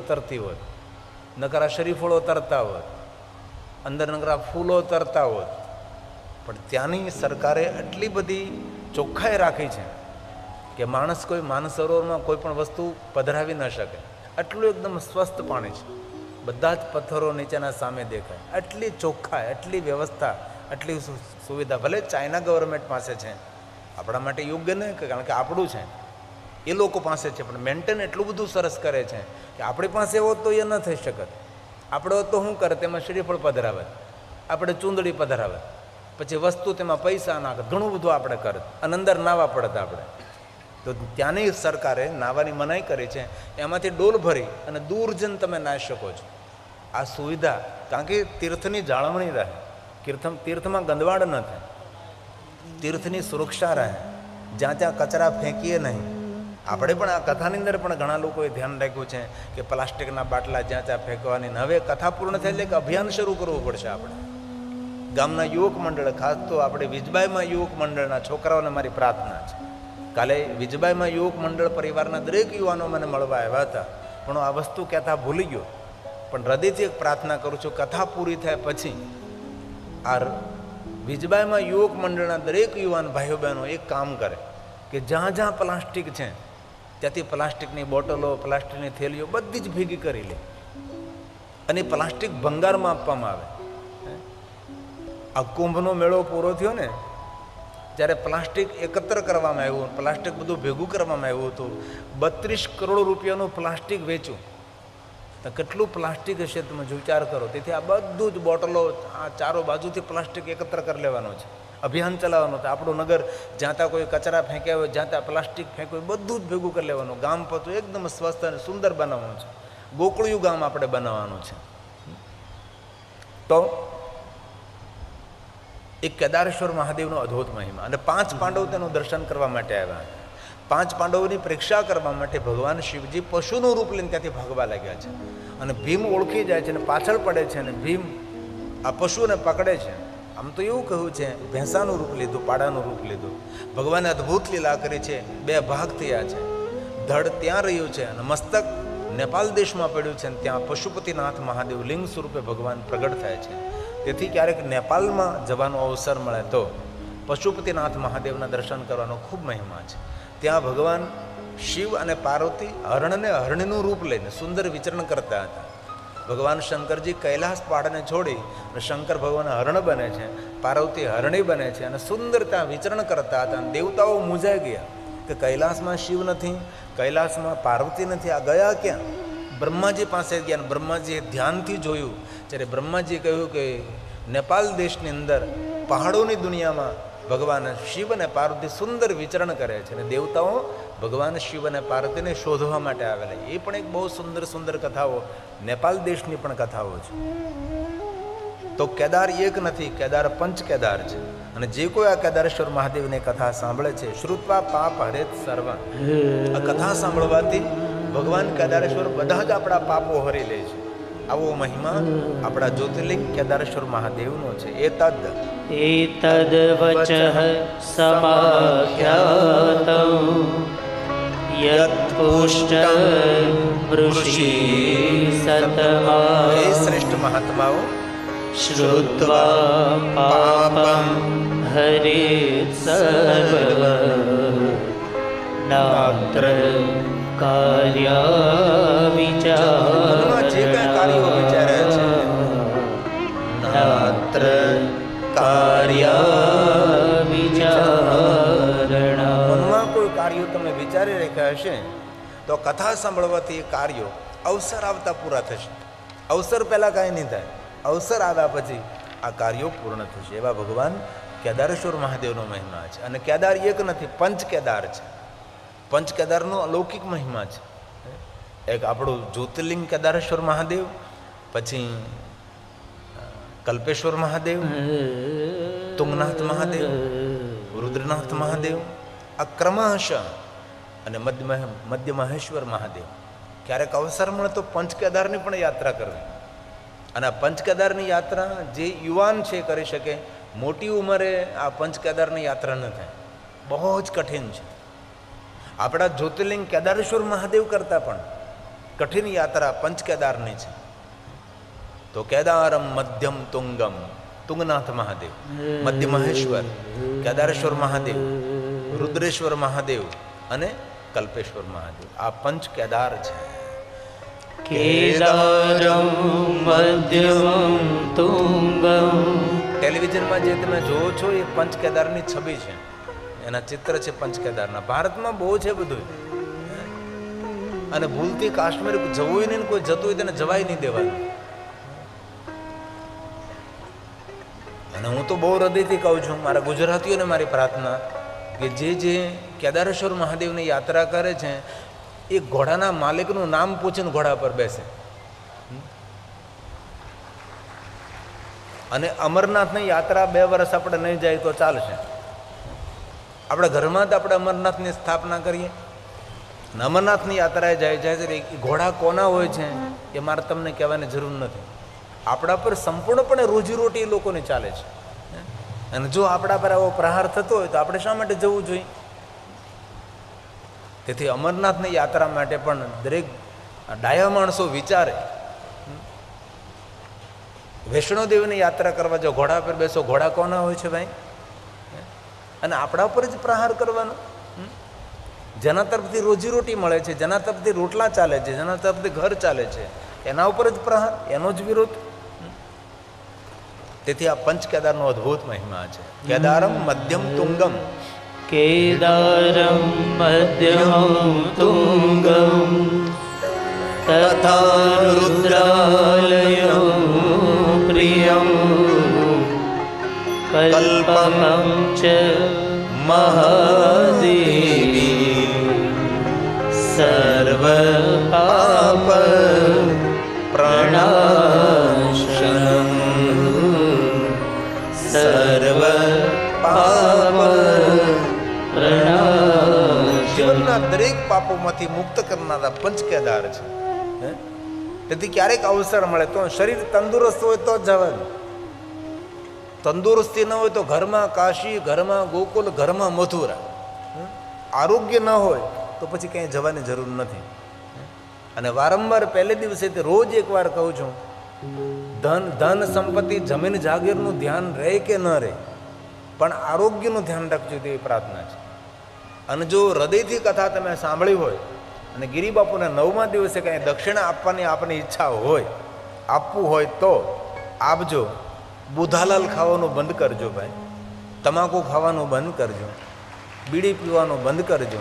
તરતી હોત નકરા શરીફળો તરતા હોત અંદર નકરા ફૂલો તરતા હોત પણ ત્યાંની સરકારે આટલી બધી ચોખ્ખાઈ રાખી છે કે માણસ કોઈ માનસરોવરમાં કોઈ પણ વસ્તુ પધરાવી ન શકે. આટલું એકદમ સ્વસ્થ પાણી છે. બધા જ પથ્થરો નીચેના સામે દેખાય. આટલી ચોખ્ખાઈ, આટલી વ્યવસ્થા, આટલી સુવિધા ભલે ચાઇના ગવર્મેન્ટ પાસે છે, આપણા માટે યોગ્ય નહીં, કારણ કે આપણું છે. એ લોકો પાસે છે. પણ મેન્ટેન એટલું બધું સરસ કરે છે કે આપણી પાસે હોત તો એ ન થઈ શકત. આપણે તો શું કરે તેમાં શ્રીફળ પધરાવે આપણે ચૂંદડી પધરાવે પછી વસ્તુ તેમાં પૈસા નાખે ઘણું બધું આપણે કરે અને અંદર નાવા પડત આપણે. તો ત્યાંની સરકારે નાવાની મનાઈ કરી છે. એમાંથી ડોલ ભરી અને દૂર જઈને તમે નાહી શકો છો. આ સુવિધા, કારણ કે તીર્થની જાળવણી રહે. તીર્થ તીર્થમાં ગંદવાડ ન થાય. તીર્થની સુરક્ષા રહે. જ્યાં ત્યાં કચરા ફેંકીએ નહીં. આપણે પણ આ કથાની અંદર પણ ઘણા લોકોએ ધ્યાન રાખ્યું છે કે પ્લાસ્ટિકના બાટલા જ્યાં ત્યાં ફેંકવાની હવે કથા પૂર્ણ થઈ એટલે એક અભિયાન શરૂ કરવું પડશે આપણે. ગામના યુવક મંડળ, ખાસ તો આપણે વિજબાઈમાં યુવક મંડળના છોકરાઓને મારી પ્રાર્થના છે. કાલે વિજબાઈમાં યુવક મંડળ પરિવારના દરેક યુવાનો મને મળવા આવ્યા હતા. પણ આ વસ્તુ કહેતા ભૂલી ગયો. પણ હૃદયથી એક પ્રાર્થના કરું છું, કથા પૂરી થાય પછી આ વિજબાઈમાં યુવક મંડળના દરેક યુવાન ભાઈઓ બહેનો એક કામ કરે કે જ્યાં જ્યાં પ્લાસ્ટિક છે ત્યાંથી પ્લાસ્ટિકની બોટલો, પ્લાસ્ટિકની થેલીઓ બધી જ ભેગી કરી લે. અને પ્લાસ્ટિક ભંગારમાં આપવામાં આવે. આ કુંભનો મેળો પૂરો થયો ને, જ્યારે પ્લાસ્ટિક એકત્ર કરવામાં આવ્યું પ્લાસ્ટિક બધું ભેગું કરવામાં આવ્યું હતું, બત્રીસ કરોડ રૂપિયાનું પ્લાસ્ટિક વેચ્યું. તો કેટલું પ્લાસ્ટિક હશે તમે વિચાર કરો. તેથી આ બધું જ બોટલો આ ચારો બાજુથી પ્લાસ્ટિક એકત્ર કરી લેવાનો છે. અભિયાન ચલાવવાનું હતું આપણું નગર, જ્યાં ત્યાં કોઈ કચરા ફેંક્યા હોય, જ્યાં ત્યાં પ્લાસ્ટિક ફેંક્યું હોય, બધું જ ભેગું કરી લેવાનું. ગામ પતું એકદમ સ્વસ્થ અને સુંદર બનાવવાનું છે. ગોકળિયું ગામ આપણે બનાવવાનું છે. તો એક કેદારેશ્વર મહાદેવનો અદ્ભુત મહિમા અને પાંચ પાંડવ તેનું દર્શન કરવા માટે આવ્યા પાંચ પાંડવોની પરીક્ષા કરવા માટે ભગવાન શિવજી પશુનું રૂપ લઈને ત્યાંથી ભાગવા લાગ્યા છે. અને ભીમ ઓળખી જાય છે અને પાછળ પડે છે અને ભીમ આ પશુને પકડે છે. આમ તો એવું કહ્યું છે, ભેંસાનું રૂપ લીધું, પાડાનું રૂપ લીધું. ભગવાને અદ્ભુત લીલા કરી છે, બે ભાગ થયા છે. ધડ ત્યાં રહ્યું છે અને મસ્તક નેપાલ દેશમાં પડ્યું છે અને ત્યાં પશુપતિનાથ મહાદેવ લિંગ સ્વરૂપે ભગવાન પ્રગટ થાય છે. તેથી ક્યારેક નેપાલમાં જવાનો અવસર મળે તો પશુપતિનાથ મહાદેવના દર્શન કરવાનો ખૂબ મહિમા છે. ત્યાં ભગવાન શિવ અને પાર્વતી હરણને હરણનું રૂપ લઈને સુંદર વિચરણ કરતા હતા. ભગવાન શંકરજી કૈલાસ પહાડને છોડી અને શંકર ભગવાન હરણ બને છે, પાર્વતી હરણી બને છે અને સુંદર ત્યાં વિચરણ કરતા હતા અને દેવતાઓ મૂંઝાઈ ગયા કે કૈલાસમાં શિવ નથી, કૈલાસમાં પાર્વતી નથી. આ ગયા ક્યાં? બ્રહ્માજી પાસે ગયા અને બ્રહ્માજીએ ધ્યાનથી જોયું. જ્યારે બ્રહ્માજીએ કહ્યું કે નેપાલ દેશની અંદર પહાડોની દુનિયામાં ભગવાન શિવ અને પાર્વતી સુંદર વિચરણ કરે છે અને દેવતાઓ ભગવાન શિવ અને પાર્વતીને શોધવા માટે આવેલા. એ પણ એક બહુ સુંદર સુંદર કથાઓ. નેપાલ દેશની પણ કથાઓ છે. તો કેદાર એક નથી, કેદાર પંચ કેદાર છે. અને જે કોઈ આ કેદારેશ્વર મહાદેવની કથા સાંભળે છે, શ્રુત્વા પાપ હરેત સર્વ. આ કથા સાંભળવાથી ભગવાન કેદારેશ્વર બધા જ આપણા પાપો હરી લે છે. આવો મહિમા આપણા જ્યોતિર્લિંગ કેદારેશ્વર મહાદેવનો છે. એ તદ. એ તદ વચ સમાખ્યાતમ. ઋષિ સતમા શ્રેષ્ઠ મહાત્માઓ શ્રુત્વા પાપમ હરે સર્વ નાત્ર કાર્યા વિચાર વિચારી હશે તો કથા સાંભળવાથી કાર્યો અવસર આવતા પૂરા થશે. અવસર પહેલાં કાંઈ નહીં થાય. અવસર આવ્યા પછી આ કાર્યો પૂર્ણ થશે. એવા ભગવાન કેદારેશ્વર મહાદેવનો મહિમા છે. અને કેદાર એક નથી, પંચ કેદાર છે. પંચ કેદારનો અલૌકિક મહિમા છે. એક આપણું જ્યોતિર્લિંગ કેદારેશ્વર મહાદેવ, પછી કલ્પેશ્વર મહાદેવ, તુંગનાથ મહાદેવ, રુદ્રનાથ મહાદેવ, આ ક્રમશ અને મધ્ય મધ્ય મહેશ્વર મહાદેવ. ક્યારેક અવસર મળે તો પંચકેદારની પણ યાત્રા કરવી. અને આ પંચકેદારની યાત્રા જે યુવાન છે કરી શકે, મોટી ઉંમરે આ પંચકેદારની યાત્રા ન થાય. બહુ જ કઠિન છે. આપણા જ્યોતિર્લિંગ કેદારેશ્વર મહાદેવ કરતાં પણ કઠિન યાત્રા પંચ કેદારની છે. તો કેદારમ મધ્યમ તુંગમ, તુંગનાથ મહાદેવ મધ્ય મહેશ્વર કેદારેશ્વર મહાદેવ, રુદ્રેશ્વર મહાદેવ અને કલ્પેશ્વર મહાદેવ આ પંચ કેદાર છે. ટેલિવિઝનમાં જે તમે જોવો છો એ પંચ કેદારની છબી છે. એના ચિત્ર છે પંચ કેદારના. ભારતમાં બહુ છે બધું. અને ભૂલથી કાશ્મીર જવું નહીં કોઈ જતું હોય તેને જવાય નહીં દેવાનું. અને હું તો બહુ હૃદયથી કહું છું મારા ગુજરાતીઓને મારી પ્રાર્થના કે જે જે કેદારેશ્વર મહાદેવની યાત્રા કરે છે, એ ઘોડાના માલિકનું નામ પૂછીને ઘોડા પર બેસે. અને અમરનાથની યાત્રા બે વર્ષ આપણે નહીં જાય તો ચાલશે. આપણે ઘરમાં જ આપણે અમરનાથની સ્થાપના કરીએ. અમરનાથની યાત્રાએ જાય જાય છે ઘોડા કોના હોય છે, એ મારે તમને કહેવાની જરૂર નથી. આપણા પર સંપૂર્ણપણે રોજીરોટી એ લોકોની ચાલે છે. અને જો આપણા પર આવો પ્રહાર થતો હોય તો આપણે શા માટે જવું જોઈએ? તેથી અમરનાથની યાત્રા માટે પણ દરેક ડાયા માણસો વિચારે. વૈષ્ણોદેવીની યાત્રા કરવા જો ઘોડા પર બેસો, ઘોડા કોના હોય છે ભાઈ? અને આપણા ઉપર જ પ્રહાર કરવાનો? જેના તરફથી રોજીરોટી મળે છે, જેના તરફથી રોટલા ચાલે છે, જેના તરફથી ઘર ચાલે છે, એના ઉપર જ પ્રહાર, એનો જ વિરોધ? તેથી આ પંચ કેદારનો અદ્ભુત મહિમા છે. કેદારમ મધ્યમ તુંગમ. કેદારમ મધ્યમ તુંગમ તથા રુદ્રાલય પ્રિયમ. કલ્પમ ચ મહાદેવી. સર્વ પાપ પ્રણાશનમ દરેક પાપોમાંથી મુક્ત કરનારા પંચ કેદાર છે? તેથી ક્યારેક અવસર મળે તો શરીર તંદુરસ્ત હોય તો જ જવાનું. તંદુરસ્તી ન હોય તો ઘરમાં કાશી, ઘરમાં ગોકુલ, ઘરમાં મથુરા. આરોગ્ય ન હોય તો પછી ક્યાંય જવાની જરૂર નથી. અને વારંવાર પહેલે દિવસે તે રોજ એકવાર કહું છું, ધન ધન, સંપત્તિ, જમીન, જાગીરનું ધ્યાન રહે કે ન રહે? પણ આરોગ્યનું ધ્યાન રાખજો તેવી પ્રાર્થના છે. અને જો હૃદયથી કથા તમે સાંભળી હોય અને ગિરિબાપુને નવમા દિવસે કંઈ દક્ષિણા આપવાની આપની ઈચ્છા હોય, આપવું હોય તો આપજો. બુધાલાલ ખાવાનું બંધ કરજો ભાઈ. તમાકુ ખાવાનું બંધ કરજો. બીડી પીવાનું બંધ કરજો.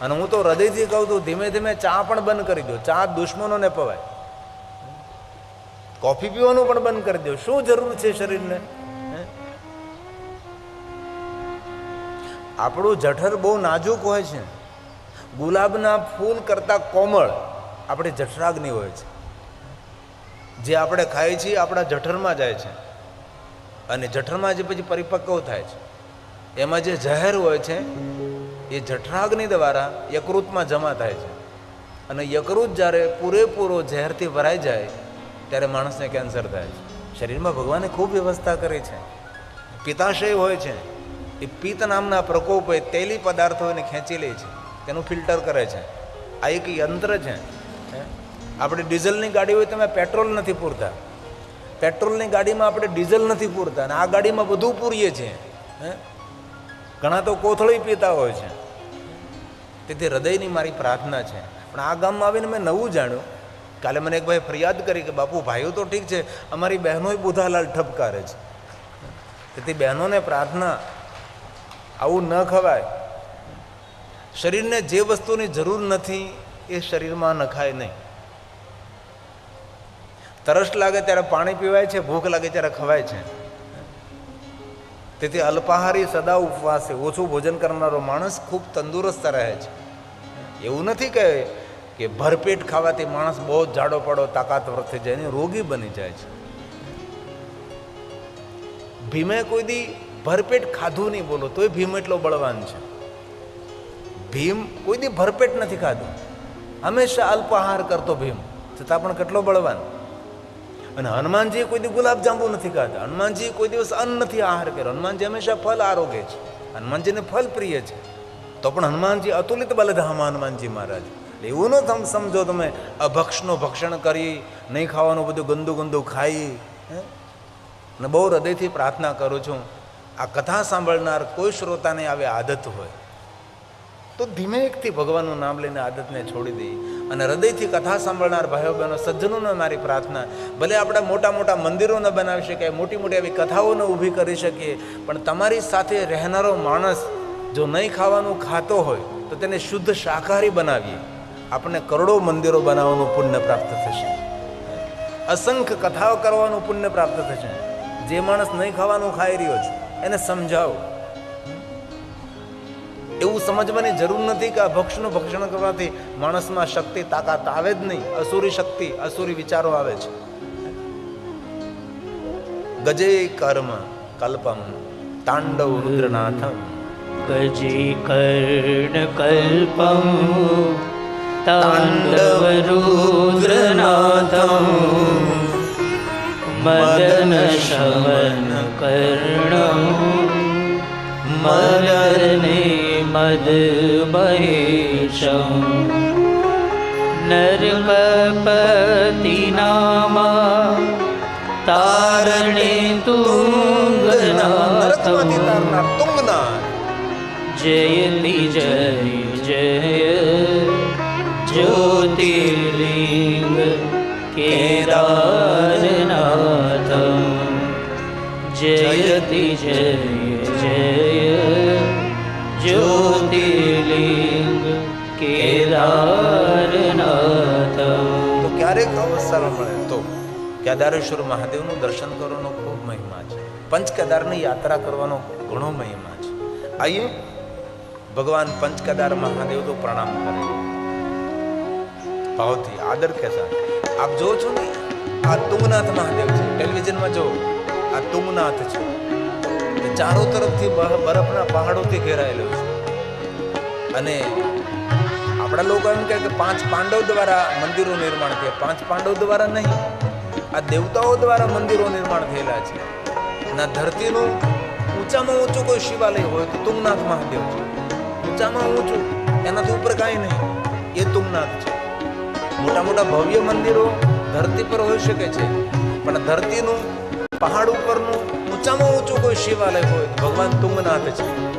અને હું તો હૃદયથી કહું છું, ધીમે ધીમે ચા પણ બંધ કરી દો. ચા દુશ્મનોને પવાય. કોફી પીવાનું પણ બંધ કરી દો. શું જરૂર છે શરીરને? આપણું જઠર બહુ નાજુક હોય છે. ગુલાબના ફૂલ કરતાં કોમળ આપણી જઠરાગ્નિ હોય છે. જે આપણે ખાઈએ છીએ આપણા જઠરમાં જાય છે. અને જઠરમાં જે પછી પરિપક્વ થાય છે. એમાં જે ઝેર હોય છે, એ જઠરાગ્નિ દ્વારા યકૃતમાં જમા થાય છે. અને યકૃત જ્યારે પૂરેપૂરો ઝેરથી ભરાઈ જાય, ત્યારે માણસને કેન્સર થાય છે. શરીરમાં ભગવાને ખૂબ વ્યવસ્થા કરી છે. પિત્તાશય હોય છે. એ પિત્ત નામના પ્રકોપ તેલી પદાર્થો એને ખેંચી લે છે. તેનું ફિલ્ટર કરે છે. આ એક યંત્ર છે? આપણે ડીઝલની ગાડી હોય તમે પેટ્રોલ નથી પૂરતા. પેટ્રોલની ગાડીમાં આપણે ડીઝલ નથી પૂરતા અને આ ગાડીમાં બધું પૂરીએ છીએ. ઘણા તો કોથળી પીતા હોય છે. તેથી હૃદયની મારી પ્રાર્થના છે. પણ આ ગામમાં આવીને મેં નવું જાણ્યું. કાલે મને એક ભાઈ ફરિયાદ કરી કે, બાપુ, ભાઈઓ તો ઠીક છે, અમારી બહેનોય બુધાલાલ ઠપકારે છે. તેથી બહેનોને પ્રાર્થના આવું ન ખવાય. શરીરને જે વસ્તુની જરૂર નથી, એ શરીરમાં નખાય નહીં. તરસ લાગે ત્યારે પાણી પીવાય છે, ભૂખ લાગે ત્યારે ખવાય છે. તેથી અલ્પાહારી સદા ઉપવાસે, ઓછું ભોજન કરનારો માણસ ખૂબ તંદુરસ્ત રહે છે. એવું નથી કહે કે ભરપેટ ખાવાથી માણસ બહુ જાડો પડો તાકાતવર થઈ જાય રોગી બની જાય છે. ભીમે કોઈ દી ભરપેટ ખાધું નહીં બોલો, તોય ભીમ એટલો બળવાન છે. ભીમ કોઈ દી ભરપેટ નથી ખાધું. હંમેશા અલ્પાહાર કરતો ભીમ. છતાં પણ કેટલો બળવાન. અને હનુમાનજીએ કોઈ દી ગુલાબજાંબુ નથી ખાધા. હનુમાનજી કોઈ દિવસ અન્ન નથી આહાર કર્યો. હનુમાનજી હંમેશા ફલ આરોગ્ય છે. હનુમાનજીને ફલ પ્રિય છે. તો પણ હનુમાનજી અતુલિત બલધામા હનુમાનજી મહારાજ. એવું ન તમે સમજો તમે અભક્ષનું ભક્ષણ કરી, નહીં ખાવાનું બધું ગંદુ ગંદુ ખાઈ? અને બહુ હૃદયથી પ્રાર્થના કરું છું. આ કથા સાંભળનાર કોઈ શ્રોતાને આવી આદત હોય, તો ધીમે એકથી ભગવાનનું નામ લઈને આદતને છોડી દઈ અને હૃદયથી કથા સાંભળનાર ભાઈઓ, બહેનો, સજ્જનોને મારી પ્રાર્થના, ભલે આપણે મોટા મોટા મંદિરો ન બનાવી શકીએ મોટી મોટી આવી કથાઓને ઊભી કરી શકીએ, પણ તમારી સાથે રહેનારો માણસ જો નહીં ખાવાનું ખાતો હોય, તો તેને શુદ્ધ શાકાહારી બનાવીએ. આપણને કરોડો મંદિરો બનાવવાનું પુણ્ય પ્રાપ્ત થશે. અસંખ્ય કથાઓ કરવાનું પુણ્ય પ્રાપ્ત થશે. જે માણસ નહીં ખાવાનું ખાઈ રહ્યો છે એને સમજાવો. એવું સમજવાની જરૂર નથી કે આ ભક્ષનું ભક્ષણ કરવાથી માણસમાં શક્તિ તાકાત આવે જ નહીં. અસુરી શક્તિ અસુરી વિચારો આવે છે. ગજે કર્મ કલ્પમ તાંડવ રુદ્રનાથમ. ગજે કર્ણ કલ્પમ તાંડવ રુદ્રનાથમ. મદન શમન કર્ણ મદને મદ મહેશમ નરકપતિ નામા તારણે તુંગના જયતિ જય જય જગતિ જય જય જ્યોતિર્લિંગ કેદારનાથ. તો ક્યારેક અવસર મળે તો કેદારેશ્વર મહાદેવનું દર્શન કરવાનો ખૂબ મહિમા છે. પંચકેદારની યાત્રા કરવાનો ઘણો મહિમા છે. આઈએ, ભગવાન પંચકેદાર મહાદેવ તો પ્રણામ કરે ભાવથી આદર કે આપ જો છો ને, આ તુંગનાથ મહાદેવ છે. ટેલિવિઝનમાં જો આ તુંગનાથ છે. ચારો તરફથી બરફના પહાડોથી ઘેરાયેલો છે. અને આપણા લોકો એમ કહે કે પાંચ પાંડવ દ્વારા મંદિરો નિર્માણ થયા. પાંચ પાંડવ દ્વારા નહીં. આ દેવતાઓ દ્વારા મંદિરો નિર્માણ થયેલા છે. અને ધરતીનું ઊંચામાં ઊંચું કોઈ શિવાલય હોય તો તુંગનાથ મહાદેવ છે. ઊંચામાં ઊંચું, એનાથી ઉપર કાંઈ નહીં. એ તુંગનાથ છે. મોટા મોટા ભવ્ય મંદિરો ધરતી પર હોઈ શકે છે. પણ ધરતીનું પહાડ ઉપરનું ઊંચામાં ઊંચું કોઈ શિવાલય હોય ભગવાન તુંગનાથ છે.